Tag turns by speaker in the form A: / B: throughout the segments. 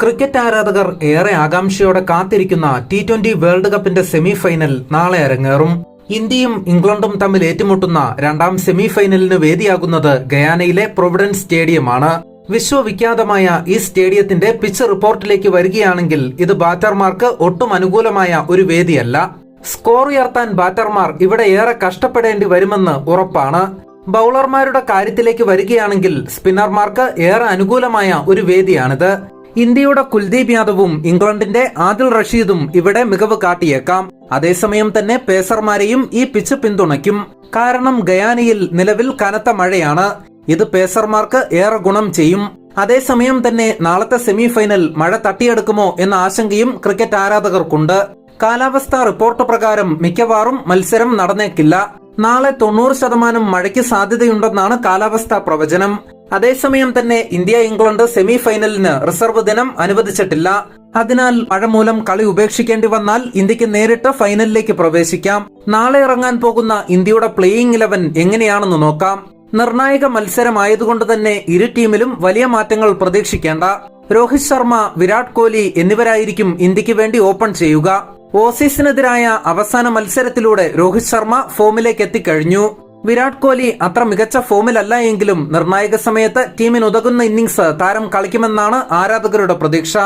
A: Cricket ആരാധകർ ഏറെ ആകാംക്ഷയോടെ കാത്തിരിക്കുന്ന ടി ട്വന്റി വേൾഡ് കപ്പിന്റെ സെമി ഫൈനൽ നാളെ അരങ്ങേറും. ഇന്ത്യയും ഇംഗ്ലണ്ടും തമ്മിൽ ഏറ്റുമുട്ടുന്ന രണ്ടാം സെമി ഫൈനലിന് വേദിയാകുന്നത് ഗയാനയിലെ പ്രൊവിഡൻസ് സ്റ്റേഡിയമാണ് വിശ്വവിഖ്യാതമായ ഈ സ്റ്റേഡിയത്തിന്റെ പിച്ച് റിപ്പോർട്ടിലേക്ക് വരികയാണെങ്കിൽ ഇത് ബാറ്റർമാർക്ക് ഒട്ടും അനുകൂലമായ ഒരു വേദിയല്ല. സ്കോർ ഉയർത്താൻ ബാറ്റർമാർ ഇവിടെ ഏറെ കഷ്ടപ്പെടേണ്ടി വരുമെന്ന് ഉറപ്പാണ്. ബൗളർമാരുടെ കാര്യത്തിലേക്ക് വരികയാണെങ്കിൽ സ്പിന്നർമാർക്ക് ഏറെ അനുകൂലമായ ഒരു വേദിയാണിത്. ഇന്ത്യയുടെ കുൽദീപ് യാദവും ഇംഗ്ലണ്ടിന്റെ ആദിൽ റഷീദും ഇവിടെ മികവ് കാട്ടിയേക്കാം. അതേസമയം തന്നെ പേസർമാരെയും ഈ പിച്ച് പിന്തുണയ്ക്കും. കാരണം ഗയാനയിൽ നിലവിൽ കനത്ത മഴയാണ്. ഇത് പേസർമാർക്ക് ഏറെ ഗുണം ചെയ്യും. അതേസമയം തന്നെ നാളത്തെ സെമി ഫൈനൽ മഴ തട്ടിയെടുക്കുമോ എന്ന ആശങ്കയും ക്രിക്കറ്റ് ആരാധകർക്കുണ്ട്. കാലാവസ്ഥാ റിപ്പോർട്ട് പ്രകാരം മിക്കവാറും മത്സരം നടന്നേക്കില്ല. നാളെ തൊണ്ണൂറ് ശതമാനം മഴയ്ക്ക് സാധ്യതയുണ്ടെന്നാണ് കാലാവസ്ഥാ പ്രവചനം. അതേസമയം തന്നെ ഇന്ത്യ ഇംഗ്ലണ്ട് സെമി ഫൈനലിന് റിസർവ് ദിനം അനുവദിച്ചിട്ടില്ല. അതിനാൽ മഴമൂലം കളി ഉപേക്ഷിക്കേണ്ടി വന്നാൽ ഇന്ത്യയ്ക്ക് നേരിട്ട് ഫൈനലിലേക്ക് പ്രവേശിക്കാം. നാളെ ഇറങ്ങാൻ പോകുന്ന ഇന്ത്യയുടെ പ്ലേയിംഗ് ഇലവൻ എങ്ങനെയാണെന്ന് നോക്കാം. നിർണായക മത്സരമായതുകൊണ്ട് തന്നെ ഇരു ടീമിലും വലിയ മാറ്റങ്ങൾ പ്രതീക്ഷിക്കേണ്ട. രോഹിത് ശർമ്മ വിരാട് കോഹ്ലി എന്നിവരായിരിക്കും ഇന്ത്യയ്ക്ക് വേണ്ടി ഓപ്പൺ ചെയ്യുക. ഓസീസിനെതിരായ അവസാന മത്സരത്തിലൂടെ രോഹിത് ശർമ്മ ഫോമിലേക്ക് എത്തിക്കഴിഞ്ഞു. വിരാട് കോഹ്ലി അത്ര മികച്ച ഫോമിലല്ല എങ്കിലും നിർണായക സമയത്ത് ടീമിന് ഉതകുന്ന ഇന്നിംഗ്സ് താരം കളിക്കുമെന്നാണ് ആരാധകരുടെ പ്രതീക്ഷ.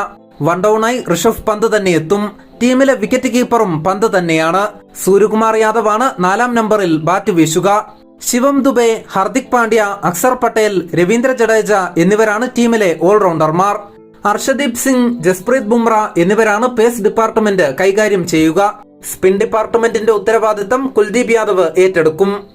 A: വൺ ഡൌണായി ഋഷഭ് പന്ത് തന്നെ എത്തും. ടീമിലെ വിക്കറ്റ് കീപ്പറും പന്ത് തന്നെയാണ്. സൂര്യകുമാർ യാദവാണ് നാലാം നമ്പറിൽ ബാറ്റ് വീശുക. ശിവം ദുബെ ഹർദിക് പാണ്ഡ്യ അക്സർ പട്ടേൽ രവീന്ദ്ര ജഡേജ എന്നിവരാണ് ടീമിലെ ഓൾറൗണ്ടർമാർ. ഹർഷദീപ് സിംഗ് ജസ്പ്രീത് ബുംറ എന്നിവരാണ് പേസ് ഡിപ്പാർട്ട്മെന്റ് കൈകാര്യം ചെയ്യുക. സ്പിൻ ഡിപ്പാർട്ട്മെന്റിന്റെ ഉത്തരവാദിത്തം കുൽദീപ് യാദവ് ഏറ്റെടുക്കും.